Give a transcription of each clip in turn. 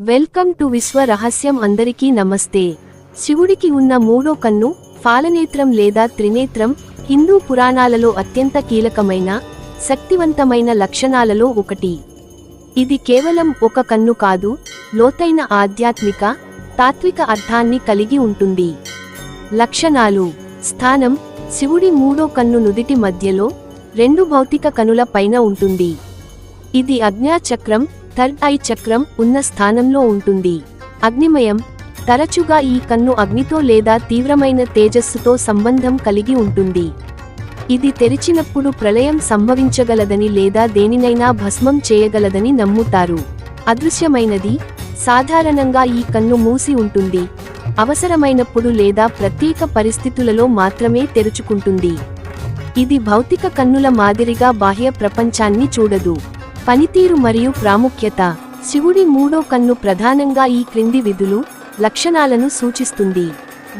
Welcome to విశ్వ రహస్యం అందరికీ నమస్తే. శివుడికి ఉన్న మూడో కన్ను ఫాలనేత్రం లేదా త్రినేత్రం హిందూ పురాణాలలో అత్యంత కీలకమైన శక్తివంతమైన లక్షణాలలో ఒకటి. ఇది కేవలం ఒక కన్ను కాదు లోతైన ఆధ్యాత్మిక తాత్విక అర్థాన్ని కలిగి ఉంటుంది. లక్షణాలు. స్థానం. శివుడి మూడో కన్ను నుదిటి మధ్యలో రెండు భౌతిక కనుల పైన ఉంటుంది. ఇది అజ్ఞా చక్రం థర్డ్ ఐ చక్రం ఉన్న స్థానంలో ఉంటుంది. అగ్నిమయం తరచుగా ఈ కన్ను అగ్నితో లేదా తీవ్రమైన తేజస్సుతో సంబంధం కలిగి ఉంటుంది. ఇది తెరిచినప్పుడు ప్రళయం సంభవించగలదని లేదా దేనినైనా భస్మం చేయగలదని నమ్ముతారు. అదృశ్యమైనది సాధారణంగా ఈ కన్ను మూసి ఉంటుంది. అవసరమైనప్పుడు లేదా ప్రత్యేక పరిస్థితులలో మాత్రమే తెరుచుకుంటుంది. ఇది భౌతిక కన్నుల మాదిరిగా బాహ్య ప్రపంచాన్ని చూడదు. పనితీరు మరియు ప్రాముఖ్యత. శివుడి మూడో కన్ను ప్రధానంగా ఈ క్రింది విధులు లక్షణాలను సూచిస్తుంది.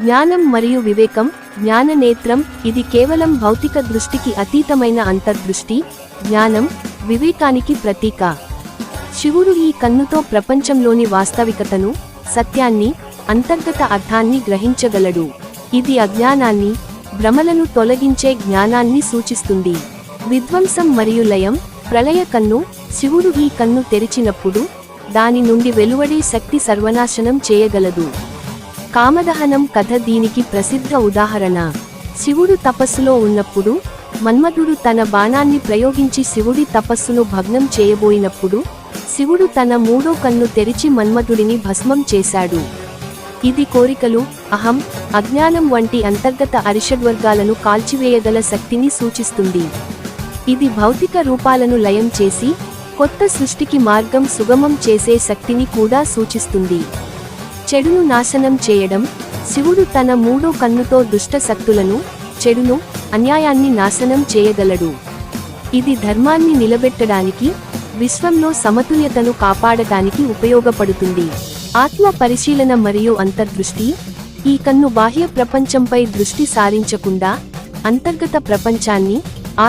జ్ఞానం మరియు వివేకం జ్ఞాన నేత్రం ఇది కేవలం భౌతిక దృష్టికి అతీతమైన అంతర్దృష్టి జ్ఞానం వివేకానికి ప్రతీక. శివుడు ఈ కన్నుతో ప్రపంచంలోని వాస్తవికతను సత్యాన్ని అంతర్గత అర్థాన్ని గ్రహించగలడు. ఇది అజ్ఞానాన్ని భ్రమలను తొలగించే జ్ఞానాన్ని సూచిస్తుంది. విధ్వంసం మరియు లయం ప్రళయ కన్ను శివుడు ఈ కన్ను తెరిచినప్పుడు దాని నుండి వెలువడే శక్తి సర్వనాశనం చేయగలదు. కామదహనం కథ దీనికి ప్రసిద్ధ ఉదాహరణ. శివుడు తపస్సులో ఉన్నప్పుడు మన్మధుడు తన బాణాన్ని ప్రయోగించి శివుడి తపస్సును భగ్నం చేయబోయినప్పుడు శివుడు తన మూడో కన్ను తెరిచి మన్మధుడిని భస్మం చేశాడు. ఇది కోరికలు అహం అజ్ఞానం వంటి అంతర్గత అరిషడ్వర్గాలను కాల్చివేయగల శక్తిని సూచిస్తుంది. ఇది భౌతిక రూపాలను లయం చేసి కొత్త సృష్టికి మార్గం సుగమం చేసే శక్తిని కూడా సూచిస్తుంది. చెడును నాశనం చేయడం శివుడు తన మూడో కన్నుతో దుష్ట శక్తులను చెడును అన్యాయాన్ని నాశనం చేయగలడు. ఇది ధర్మాన్ని నిలబెట్టడానికి విశ్వంలో సమతుల్యతను కాపాడటానికి ఉపయోగపడుతుంది. ఆత్మ పరిశీలన మరియు అంతర్దృష్టి ఈ కన్ను బాహ్య ప్రపంచంపై దృష్టి సారించకుండా అంతర్గత ప్రపంచాన్ని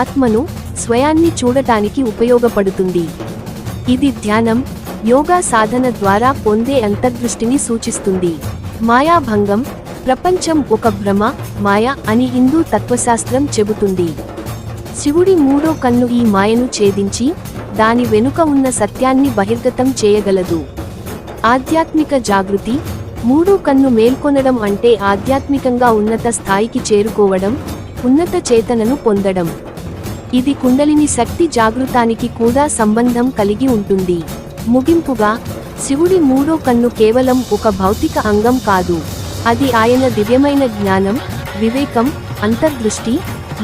ఆత్మను స్వయాన్ని చూడటానికి ఉపయోగపడుతుంది. ఇది ధ్యానం యోగా సాధన ద్వారా పొందే అంతర్దృష్టిని సూచిస్తుంది. మాయాభంగం ప్రపంచం ఒక భ్రమ మాయ అని హిందూ తత్వశాస్త్రం చెబుతుంది. శివుడి మూడో కన్ను ఈ మాయను ఛేదించి దాని వెనుక ఉన్న సత్యాన్ని బహిర్గతం చేయగలదు. ఆధ్యాత్మిక జాగృతి మూడో కన్ను మేల్కొనడం అంటే ఆధ్యాత్మికంగా ఉన్నత స్థాయికి చేరుకోవడం ఉన్నత చేతనను పొందడం. ఇది కుండలిని శక్తి జాగృతానికి కూడా సంబంధం కలిగి ఉంటుంది. ముగింపుగా శివుడి మూడో కన్ను కేవలం ఒక భౌతిక అంగం కాదు. అది ఆయన దివ్యమైన జ్ఞానం వివేకం అంతర్దృష్టి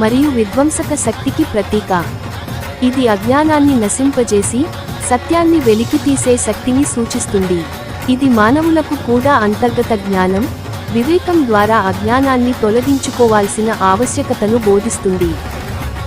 మరియు విధ్వంసక శక్తికి ప్రతీక. ఇది అజ్ఞానాన్ని నశింపజేసి సత్యాన్ని వెలికితీసే శక్తిని సూచిస్తుంది. ఇది మానవులకు కూడా అంతర్గత జ్ఞానం వివేకం ద్వారా అజ్ఞానాన్ని తొలగించుకోవాల్సిన ఆవశ్యకతను బోధిస్తుంది.